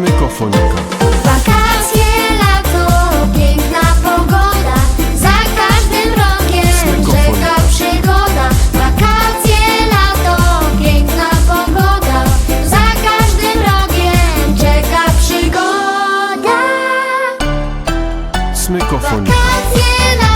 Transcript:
smykofonika Wakacje, lato, piękna pogoda. Za każdym rogiem czeka przygoda. Wakacje, lato, piękna pogoda. Za każdym rogiem czeka przygoda. Smykofonika Wakacje, lato,